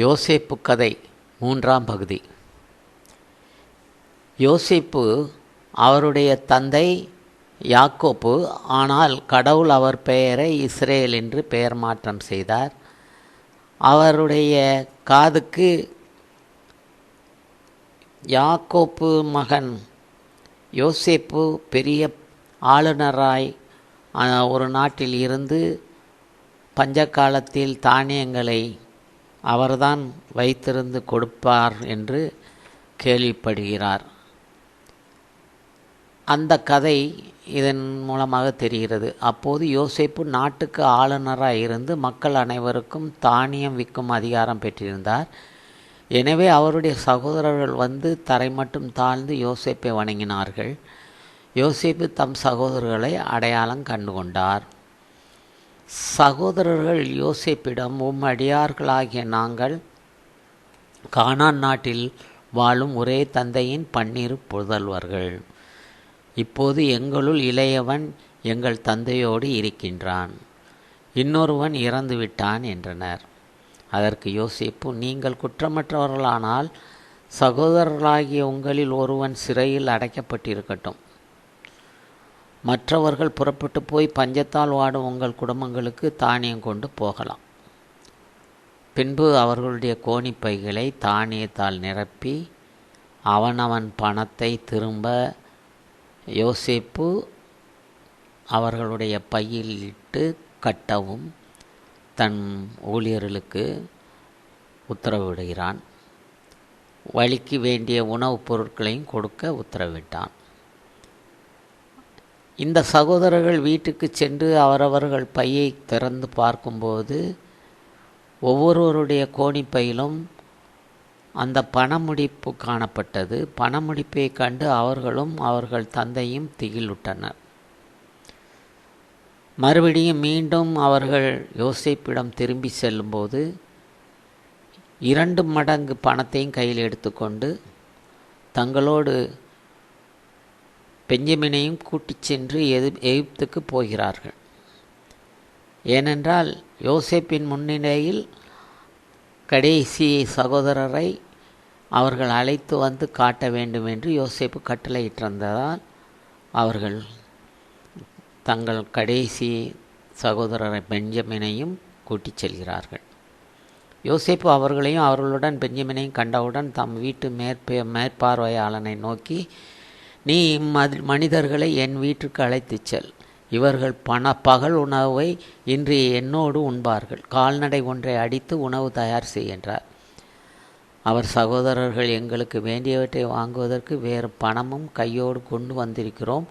யோசேப்பு கதை மூன்றாம் பகுதி. யோசேப்பு அவருடைய தந்தை யாக்கோப்பு ஆனால் கடவுள் அவர் பெயரை இஸ்ரேல் என்று பெயர் மாற்றம் செய்தார். அவருடைய காதுக்கு யாக்கோப்பு மகன் யோசேப்பு பெரிய ஆளுநராய் ஒரு நாட்டில் இருந்து பஞ்ச காலத்தில் தானியங்களை அவர்தான் வைத்திருந்து கொடுப்பார் என்று கேள்விப்படுகிறார். அந்த கதை இதன் மூலமாக தெரிகிறது. அப்போது யோசேப்பு நாட்டுக்கு ஆளுநராக இருந்து மக்கள் அனைவருக்கும் தானியம் விற்கும் அதிகாரம் பெற்றிருந்தார். எனவே அவருடைய சகோதரர்கள் வந்து தரை மட்டும் தாழ்ந்து யோசேப்பை வணங்கினார்கள். யோசேப்பு தம் சகோதரர்களை அடையாளம் கண்டுகொண்டார். சகோதரர்கள் யோசிப்பிடம் உம் அடியார்களாகிய நாங்கள் கானான் நாட்டில் வாழும் ஒரே தந்தையின் பன்னிரு புதல்வர்கள். இப்போது எங்களுள் இளையவன் எங்கள் தந்தையோடு இருக்கின்றான். இன்னொருவன் இறந்து விட்டான் என்றனர். அதற்கு யோசிப்பு நீங்கள் குற்றமற்றவர்களானால் சகோதரர்களாகிய உங்களில் ஒருவன் சிறையில் அடைக்கப்பட்டிருக்கட்டும். மற்றவர்கள் புறப்பட்டு போய் பஞ்சத்தால் வாடும் உங்கள் குடும்பங்களுக்கு தானியம் கொண்டு போகலாம். பின்பு அவர்களுடைய கோணிப்பைகளை தானியத்தால் நிரப்பி அவனவன் பணத்தை திரும்ப யோசிப்பு அவர்களுடைய பையில் இட்டு கட்டவும் தன் ஊழியர்களுக்கு உத்தரவிடுகிறான். வழிக்கு வேண்டிய உணவுப் பொருட்களையும் கொடுக்க உத்தரவிட்டான். இந்த சகோதரர்கள் வீட்டுக்கு சென்று அவரவர்கள் பையை திறந்து பார்க்கும்போது ஒவ்வொருவருடைய கோணிப்பையிலும் அந்த பணமுடிப்பு காணப்பட்டது. பணமுடிப்பை கண்டு அவர்களும் அவர்கள் தந்தையும் திகிலுட்டனர். மறுபடியும் மீண்டும் அவர்கள் யோசிப்பிடம் திரும்பி செல்லும்போது இரண்டு மடங்கு பணத்தையும் கையில் எடுத்துக்கொண்டு தங்களோடு பெஞ்சமினையும் கூட்டிச் சென்று எது எகிப்துக்கு போகிறார்கள். ஏனென்றால் யோசேப்பின் முன்னிலையில் கடைசி சகோதரரை அவர்கள் அழைத்து வந்து காட்ட வேண்டும் என்று யோசேப்பு கட்டளையிட்டிருந்ததால் அவர்கள் தங்கள் கடைசி சகோதரரை பெஞ்சமினையும் கூட்டிச் செல்கிறார்கள். யோசேப்பு அவர்களையும் அவர்களுடன் பெஞ்சமினையும் கண்டவுடன் தம் வீட்டு மேற்பே மேற்பார்வையாளனை நோக்கி நீ இம்மதி மனிதர்களை என் வீட்டுக்கு அழைத்துச் செல். இவர்கள் பண பகல் உணவை இன்று என்னோடு உண்பார்கள். கால்நடை ஒன்றை அடித்து உணவு தயார் செய்கின்றார் அவர் சகோதரர்கள் எங்களுக்கு வேண்டியவற்றை வாங்குவதற்கு வேறு பணமும் கையோடு கொண்டு வந்திருக்கிறோம்.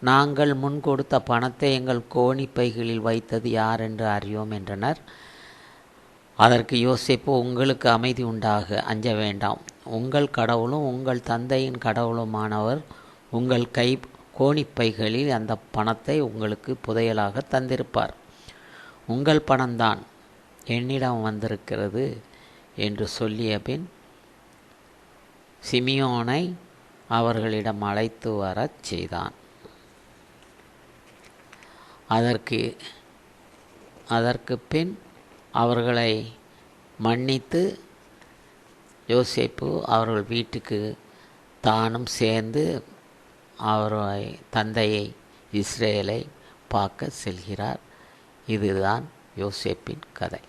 நாங்கள் முன் கொடுத்த பணத்தை எங்கள் கோணி பைகளில் வைத்தது யார் என்று அறியோம் என்றனர். அதற்கு யோசிப்பு உங்களுக்கு அமைதி உண்டாக அஞ்ச வேண்டாம். உங்கள் கடவுளும் உங்கள் தந்தையின் கடவுளுமானவர் உங்கள் கை கோணிப்பைகளில் அந்த பணத்தை உங்களுக்கு புதையலாக தந்திருப்பார். உங்கள் பணம்தான் என்னிடம் வந்திருக்கிறது என்று சொல்லிய பின் சிமியோனை அவர்களிடம் அழைத்து வரச் செய்தான். அதற்கு அதற்கு பின் அவர்களை மன்னித்து யோசிப்பு அவர்கள் வீட்டுக்கு தானும் சேர்ந்து அவர் தந்தையை இஸ்ரேலை பார்க்க செல்கிறார். இதுதான் யோசேப்பின் கதை.